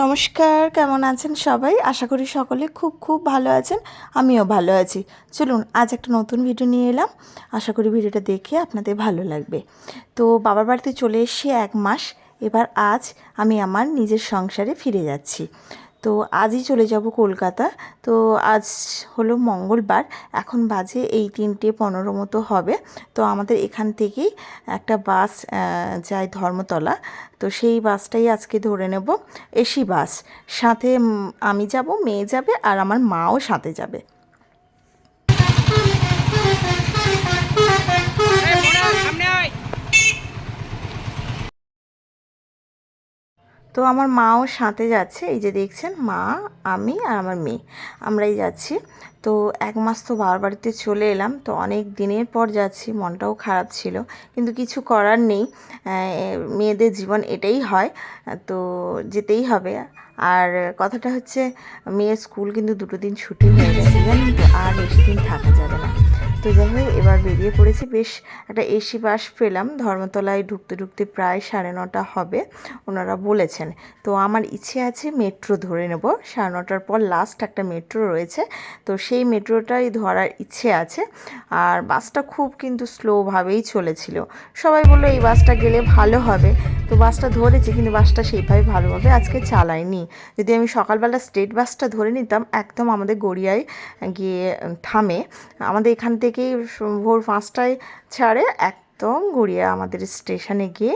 নমস্কার, কেমন আছেন সবাই? আশা করি সকলে খুব খুব ভালো আছেন, আমিও ভালো আছি। চলুন, আজ একটা নতুন ভিডিও নিয়ে এলাম। আশা করি ভিডিওটা দেখে আপনাদের ভালো লাগবে। তো বাবার বাড়িতে চলে এসে এক মাস। এবার আজ আমি আমার নিজের সংসারে ফিরে যাচ্ছি। তো আজই চলে যাব কলকাতা। তো আজ হলো মঙ্গলবার, এখন বাজে এই তিনটে পনেরো মতো হবে। তো আমাদের এখান থেকেই একটা বাস যায় ধর্মতলা। তো সেই বাসটাই আজকে ধরে নেব, এসি বাস। সাথে আমি যাব, মেয়ে যাবে, আর আমার মাও সাথে যাবে। তো আমার মাও সাথে যাচ্ছে। এই যে দেখছেন, মা, আমি আর আমার মেয়ে, আমরাই যাচ্ছি। তো এক মাস তো বাবার বাড়িতে চলে এলাম, তো অনেক দিনের পর যাচ্ছি, মনটাও খারাপ ছিল। কিন্তু কিছু করার নেই মেয়েদের জীবন এটাই হয়, তো যেতেই হবে। আর কথাটা হচ্ছে, মেয়ের স্কুল কিন্তু দুটো দিন ছুটি হয়ে গেছে, জানেন তো, আর বেশি দিন থাকা যাবে না। তো যাই হোক এবার বেরিয়ে পড়েছি। বেশ একটা এসি বাস পেলাম। ধর্মতলায় ঢুকতে ঢুকতে প্রায় সাড়ে নটা হবে, ওনারা বলেছেন। তো আমার ইচ্ছে আছে মেট্রো ধরে নেব। সাড়ে নটার পর লাস্ট একটা মেট্রো রয়েছে। তো সেই মেট্রোটাই ধরার ইচ্ছে আছে। আর বাসটা খুব কিন্তু স্লোভাবেই চলেছিল। সবাই বলল, এই বাসটা গেলে ভালো হবে। তো বাসটা ধরেছি, কিন্তু বাসটা সেইভাবে ভালোভাবে আজকে চালায়নি যদি আমি সকালবেলা স্টেট বাসটা ধরে নিতাম, একদম আমাদের গড়িয়ায় গিয়ে থামে। আমাদের এখান থেকেই ভোর পাঁচটায় ছাড়ে, একদম গড়িয়া আমাদের স্টেশনে গিয়ে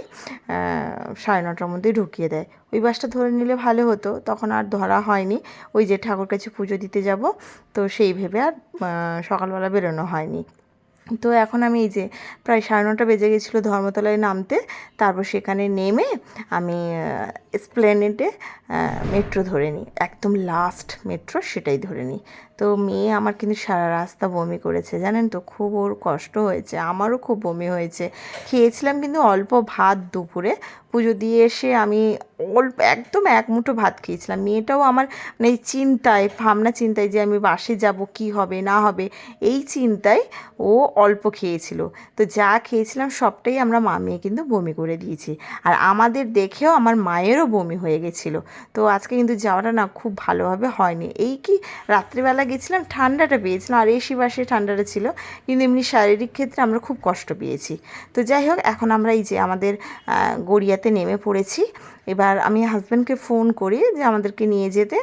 সাড়ে নটার মধ্যে ঢুকিয়ে দেয়। ওই বাসটা ধরে নিলে ভালো হতো, তখন আর ধরা হয়নি। ওই যে ঠাকুর কাছে পুজো দিতে যাব, তো সেই ভেবে আর সকালবেলা বেরোনো হয়নি। তো এখন আমি এই যে প্রায় সাড়ে নটা বেজে গেছিল ধর্মতলায় নামতে, তারপর সেখানে নেমে আমি স্প্লেনেটে মেট্রো ধরে নিই। একদম লাস্ট মেট্রো সেটাই ধরে নিই। তো মেয়ে আমার কিন্তু সারা রাস্তা বমি করেছে, জানেন তো? খুব ওর কষ্ট হয়েছে, আমারও খুব বমি হয়েছে। খেয়েছিলাম কিন্তু অল্প ভাত দুপুরে, পুজো দিয়ে এসে আমি অল্প, একদম এক মুঠো ভাত খেয়েছিলাম। মেয়েটাও আমার মানে এই চিন্তায়, ভাবনা চিন্তায় যে আমি বাসে যাব, কি হবে, না হবে, এই চিন্তায় ও অল্প খেয়েছিল। তো যা খেয়েছিলাম সবটাই আমরা মামিয়ে কিন্তু বমি করে দিয়েছি। আর আমাদের দেখেও আমার মায়েরও বমি হয়ে গেছিল। তো আজকে কিন্তু যাওয়াটা না খুব ভালোভাবে হয়নি। এই কি রাত্রিবেলা গেছিলাম ঠান্ডাটা পেয়েছিলাম আর এসি বাসে ঠান্ডাটা ছিল কিন্তু এমনি শারীরিক ক্ষেত্রে আমরা খুব কষ্ট পেয়েছি। তো যাই হোক এখন আমরা এই যে আমাদের গড়িয়াতে নেমে পড়েছি। এবার আমি হাজব্যান্ডকে ফোন করি যে আমাদেরকে নিয়ে যেতে।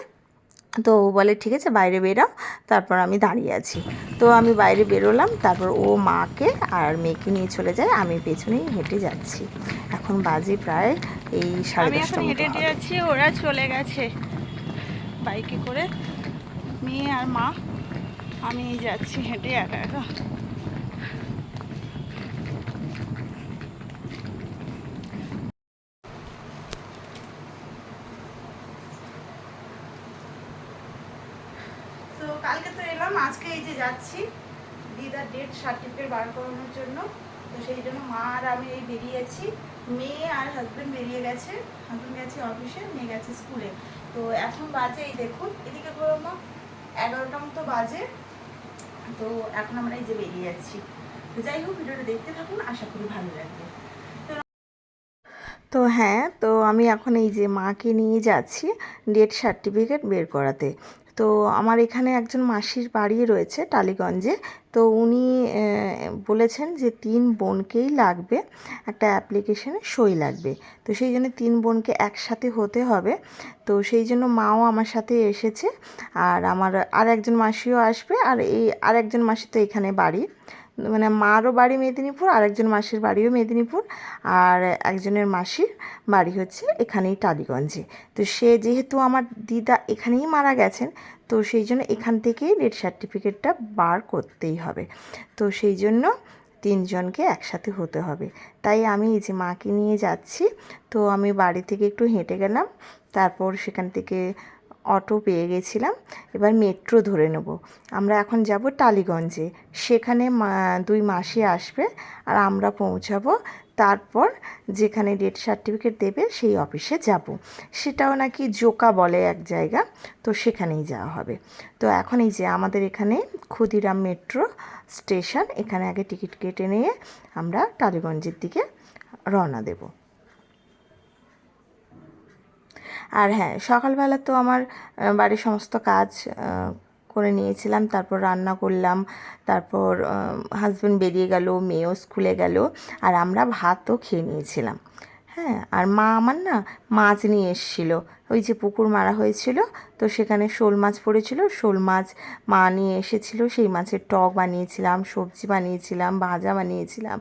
তো ও বলে ঠিক আছে বাইরে বেরাও তারপর আমি দাঁড়িয়ে আছি। তো আমি বাইরে বেরোলাম তারপর ও মাকে আর মেয়েকে নিয়ে চলে যায় আমি পেছনেই হেঁটে যাচ্ছি। এখন বাজে প্রায় এই সাড়ে দশটা হেঁটে হেঁটে যাচ্ছি ওরা চলে গেছে। বাইকে করে মেয়ে আর মা। আমি যাচ্ছি হেঁটে একা একা। কালকে তো এলাম, আজকে এই যে যাচ্ছি। দিদার ডেট সার্টিফিকেট বার করানোর জন্য। তো সেই জন্য মা আর আমি এই বেরিয়েছি। মেয়ে আর হাজব্যান্ড বেরিয়ে গেছে। হাজব্যান্ড গেছে অফিসে মেয়ে গেছে স্কুলে তো এখন বাজে এই দেখুন। এদিকে করো মা। এগারোটা মতো বাজে। তো এখন আমরা এই যে বেরিয়ে যাচ্ছি। তো যাই হোক, ভিডিওটা দেখতে থাকুন, আশা করি ভালো লাগবে। তো হ্যাঁ তো আমি এখন এই যে মাকে নিয়ে যাচ্ছি ডেট সার্টিফিকেট বের করাতে। তো আমার এখানে একজন মাসির বাড়ি রয়েছে টালিগঞ্জে। তো উনি বলেছেন যে তিন বোনকেই লাগবে, একটা অ্যাপ্লিকেশানে সই লাগবে। তো সেই জন্য তিন বোনকে একসাথে হতে হবে। তো সেই জন্য মাও আমার সাথে এসেছে, আর আমার আর একজন মাসিও আসবে, আর এই আর একজন মাসি তো এখানে বাড়ি। মানে মারও বাড়ি মেদিনীপুর আর একজন মাসির বাড়িও মেদিনীপুর আর একজনের মাসির বাড়ি হচ্ছে এখানেই টালিগঞ্জে। তো সে যেহেতু আমার দিদা এখানেই মারা গেছেন, তো সেই জন্য এখান থেকেই ডেথ সার্টিফিকেটটা বার করতেই হবে। তো সেই জন্য তিনজনকে একসাথে হতে হবে। তাই আমি এই যে মাকে নিয়ে যাচ্ছি, তো আমি বাড়ি থেকে একটু হেঁটে গেলাম, তারপর সেখান থেকে অটো পেয়ে গেছিলাম, এবার মেট্রো ধরে নেব। আমরা এখন যাব টালিগঞ্জে। সেখানে দুই মাসি আসবে আর আমরা পৌঁছাবো। তারপর যেখানে ডেথ সার্টিফিকেট দেবে, সেই অফিসে যাব। সেটাও নাকি জোকা বলে এক জায়গা, তো সেখানেই যাওয়া হবে। তো এখন এই যে আমাদের এখানে ক্ষুদিরাম মেট্রো স্টেশন, এখানে আগে টিকিট কেটে নিয়ে আমরা টালিগঞ্জের দিকে রওনা দেব। আর হ্যাঁ সকালবেলা তো আমার বাড়ির সমস্ত কাজ করে নিয়েছিলাম। তারপর রান্না করলাম। তারপর হাজব্যান্ড বেরিয়ে গেল, মেয়েও স্কুলে গেল, আর আমরা ভাতও খেয়ে নিয়েছিলাম। হ্যাঁ আর মা আমার না মাছ নিয়ে এসেছিল। ওই যে পুকুর মারা হয়েছিল, তো সেখানে শোল মাছ পড়েছিল। শোল মাছ মা নিয়ে এসেছিল, সেই মাছের টক বানিয়েছিলাম, সবজি বানিয়েছিলাম, ভাজা বানিয়েছিলাম।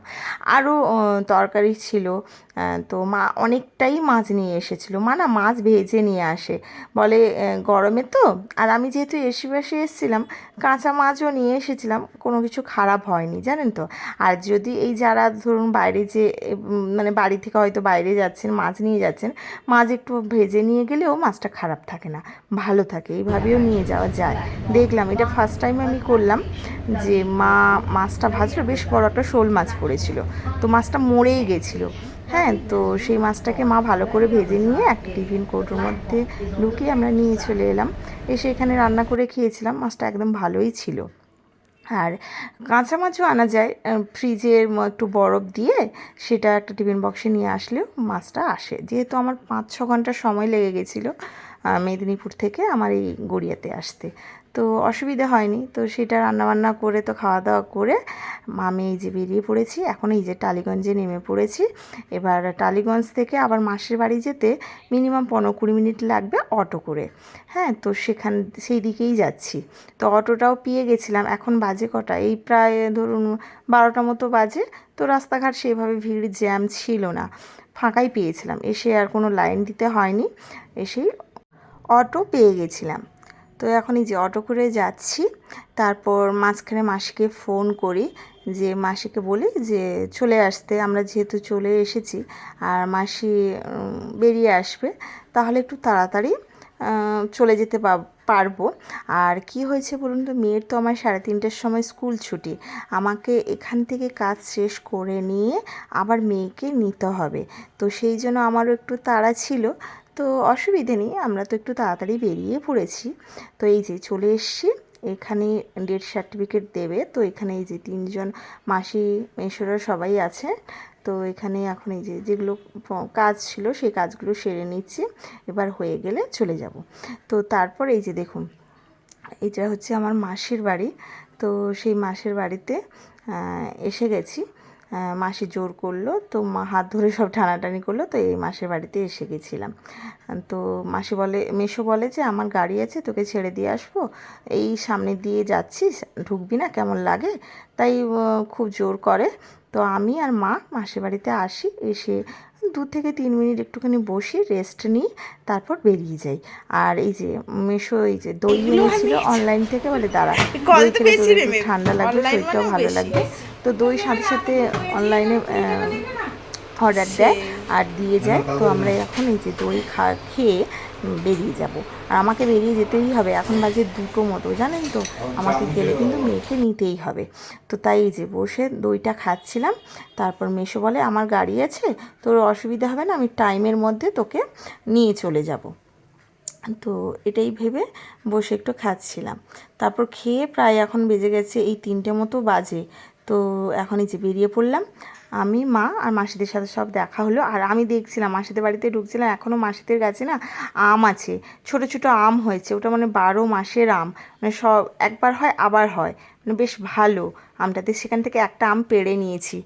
আরও তরকারি ছিল। তো মা অনেকটাই মাছ নিয়ে এসেছিল। মা না মাছ ভেজে নিয়ে আসে। বলে গরমে তো? আর আমি যেহেতু এসি বাসে এসেছিলাম, কাঁচা মাছও নিয়ে এসেছিলাম, কোনো কিছু খারাপ হয়নি, জানেন তো? আর যদি এই যারা ধরুন বাইরে যে মানে বাড়ি থেকে হয়তো বাইরে যাচ্ছেন, মাছ নিয়ে যাচ্ছেন, মাছ একটু ভেজে নিয়ে গেলেও মাছটা খারাপ থাকে না। ভালো থাকে, এইভাবেও নিয়ে যাওয়া যায়। দেখলাম, এটা ফার্স্ট টাইম আমি করলাম যে মা, মাছটা ভাজলো, বেশ বড় একটা শোল মাছ পড়েছিল। তো মাছটা মরেই গেছিল। হ্যাঁ তো সেই মাছটাকে মা ভালো করে ভেজে নিয়ে একটা টিফিন কৌটোর মধ্যে ঢুকিয়ে আমরা নিয়ে চলে এলাম। এসে এখানে রান্না করে খেয়েছিলাম। মাছটা একদম ভালোই ছিল। আর কাঁচা মাছও আনা যায় ফ্রিজের একটু বরফ দিয়ে সেটা একটা টিফিন বক্সে নিয়ে আসলেও মাছটা আসে। যেহেতু আমার পাঁচ ছ ঘণ্টা সময় লেগে গেছিল মেদিনীপুর থেকে আমার এই গড়িয়াতে আসতে। তো অসুবিধা হয়নি। তো সেটা রান্নাবান্না করে, তো খাওয়া দাওয়া করে আমি এই যে বেরিয়ে পড়েছি। এখন এই যে টালিগঞ্জে নেমে পড়েছি। এবার টালিগঞ্জ থেকে আবার মাসির বাড়ি যেতে মিনিমাম পনেরো কুড়ি মিনিট লাগবে অটো করে। হ্যাঁ তো সেখান, সেই দিকেই যাচ্ছি। তো অটোটাও পেয়ে গেছিলাম। এখন বাজে কটা? এই প্রায় ধরুন বারোটা মতো বাজে। তো রাস্তাঘাট সেভাবে ভিড় জ্যাম ছিল না। ফাঁকাই পেয়েছিলাম। এসে আর কোনো লাইন দিতে হয়নি। এসেই অটো পেয়ে গেছিলাম। তো এখন এই যে অটো করে যাচ্ছি, তারপর মাঝখানে মাসিকে ফোন করি যে, মাসিকে বলি যে, চলে আসতে, আমরা যেহেতু চলে এসেছি আর মাসি বেরিয়ে আসবে, তাহলে একটু তাড়াতাড়ি চলে যেতে পারব। আর কি হয়েছে বলুন তো, মেয়ের তো আমার সাড়ে তিনটের সময় স্কুল ছুটি। আমাকে এখান থেকে কাজ শেষ করে নিয়ে আবার মেয়েকে নিতে হবে। তো সেই জন্য আমারও একটু তাড়া ছিল। তো অসুবিধে নেই, আমরা তো একটু তাড়াতাড়ি বেরিয়ে পড়েছি। তো এই যে চলে এসছি, এখানে ডেথ সার্টিফিকেট দেবে। তো এখানে এই যে তিনজন মাসি, মেশোরা সবাই আছে। তো এখানে এখন এই যে যেগুলো কাজ ছিল সেই কাজগুলো সেরে নিচ্ছি। এবার হয়ে গেলে চলে যাব। তো তারপর এই যে দেখুন, এটা হচ্ছে আমার মাসির বাড়ি। তো সেই মাসির বাড়িতে এসে গেছি। মাসি জোর করল তো মা হাত ধরে সব টানাটানি করল তো এই মাসের বাড়িতে এসে গেছিলাম। তো মাসি বলে মেশো বলে যে আমার গাড়ি আছে তোকে ছেড়ে দিয়ে আসব। এই সামনে দিয়ে যাচ্ছিস ঢুকবি না কেমন লাগে? তাই খুব জোর করে। তো আমি আর মা মাসির বাড়িতে আসি এসে দু থেকে তিন মিনিট একটুখানি বসি রেস্ট নিই তারপর বেরিয়ে যাই। আর এই যে মেশো এই যে দই এনেছিল অনলাইন থেকে বলে দাঁড়া ঠান্ডা লাগবে শরীরটাও ভালো লাগবে। তো দই সাথে সাথে অনলাইনে অর্ডার দেয় আর দিয়ে যায়। তো আমরা এখন এই যে দই খা, খেয়ে বেরিয়ে যাব। আর আমাকে বেরিয়ে যেতেই হবে। এখন বাজে দুটো মতো, জানেন তো? আমাকে গেলে কিন্তু মেয়েকে নিতেই হবে। তো তাই এই যে বসে দইটা খাচ্ছিলাম। তারপর মেশো বলে, আমার গাড়ি আছে, তোর অসুবিধা হবে না, আমি টাইমের মধ্যে তোকে নিয়ে চলে যাব। তো এটাই ভেবে বসে একটু খাচ্ছিলাম। তারপর খেয়ে প্রায় এখন বেজে গেছে এই তিনটে মতো বাজে। তো এখন এই যে বেরিয়ে পড়লাম। আমি, মা আর মাসিদের সাথে সব দেখা হলো। আর আমি দেখছিলাম, মাসিদের বাড়িতে ঢুকছিলাম, এখনও মাসিদের গাছে না আম আছে। ছোট ছোট আম হয়েছে। ওটা মানে বারো মাসের আম। মানে সব, একবার হয়, আবার হয়। বেশ ভালো। আমটাতে সেখান থেকে একটা আম পেড়ে নিয়েছি।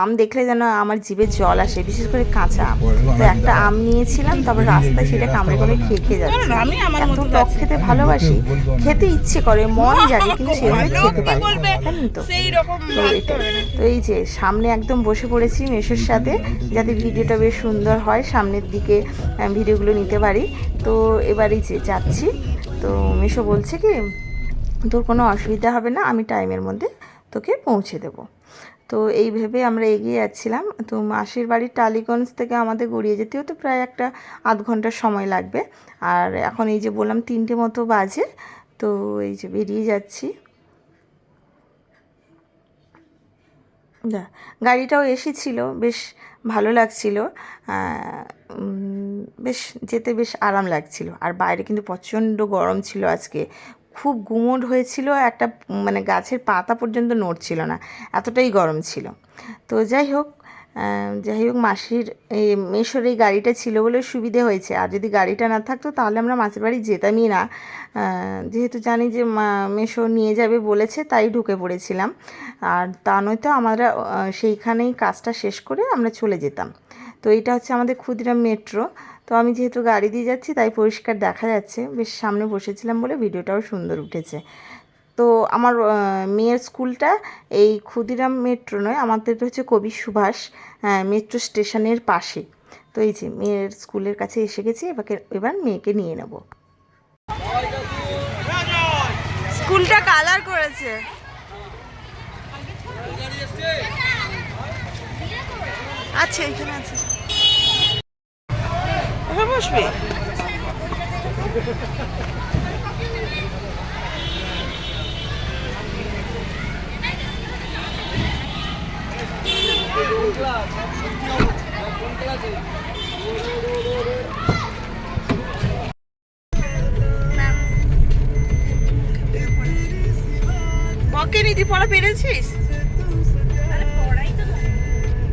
আম দেখলে যেন আমার জিভে জল আসে বিশেষ করে কাঁচা আম। তো একটা আম নিয়েছিলাম তারপর রাস্তায় সেটা কামড়ে কামড়ে খেয়ে খেয়ে যাচ্ছে। আমি আমার এত মতো টক খেতে ভালোবাসি। খেতে ইচ্ছে করে মন জাগে কিন্তু সেভাবে খেতে পারি জানেন তো? তো এটা। তো এই যে সামনে একদম বসে পড়েছি মেশোর সাথে যাতে ভিডিওটা বেশ সুন্দর হয় সামনের দিকে ভিডিওগুলো নিতে পারি। তো এবার এই যে যাচ্ছি তো মেশো বলছে কি তোর কোনো অসুবিধা হবে না, আমি টাইমের মধ্যে তোকে পৌঁছে দেবো। তো এই ভেবে আমরা এগিয়ে যাচ্ছিলাম। তো মাসির বাড়ির টালিগঞ্জ থেকে আমাদের গড়িয়ে যেতেও তো প্রায় একটা আধ ঘণ্টার সময় লাগবে। আর এখন এই যে বললাম তিনটে মতো বাজে, তো এই যে বেরিয়ে যাচ্ছি। গাড়িটাও এসেছিল, বেশ ভালো লাগছিল। বেশ যেতে বেশ আরাম লাগছিল। আর বাইরে কিন্তু প্রচণ্ড গরম ছিল আজকে। খুব গুমোট হয়েছিল, একটা মানে গাছের পাতা পর্যন্ত নড়ছিল না, এতটাই গরম ছিল। তো যাই হোক যাই হোক, মাসির এই মেশোর এই গাড়িটা ছিল বলে সুবিধে হয়েছে। আর যদি গাড়িটা না থাকতো, তাহলে আমরা মাসির বাড়ি যেতামই না। যেহেতু জানি যে মেশো নিয়ে যাবে বলেছে, তাই ঢুকে পড়েছিলাম। আর তা নয়তো আমরা সেইখানেই কাজটা শেষ করে আমরা চলে যেতাম। তো এটা হচ্ছে আমাদের ক্ষুদিরাম মেট্রো। তো আমি যেহেতু গাড়ি দিয়ে যাচ্ছি তাই পরিষ্কার দেখা যাচ্ছে। বেশ সামনে বসেছিলাম বলে ভিডিওটাও সুন্দর উঠেছে। তো আমার মেয়ের স্কুলটা এই ক্ষুদিরাম মেট্রো নয় আমাদের হচ্ছে কবি সুভাষ আহ, মেট্রো স্টেশনের পাশে। তো এই যে মেয়ের স্কুলের কাছে এসে গেছি এবারে এবার মেয়েকে নিয়ে নেব। স্কুলটা কালার করেছে। আচ্ছা এখানে আছে। বসবে? নীতি পড়া পেরেছিস?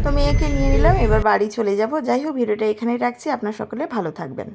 তো মেয়েকে নিয়ে নিলাম, এবার বাড়ি চলে যাব। যাই হোক, ভিডিওটা এখানেই রাখছি। আপনার সকলে ভালো থাকবেন।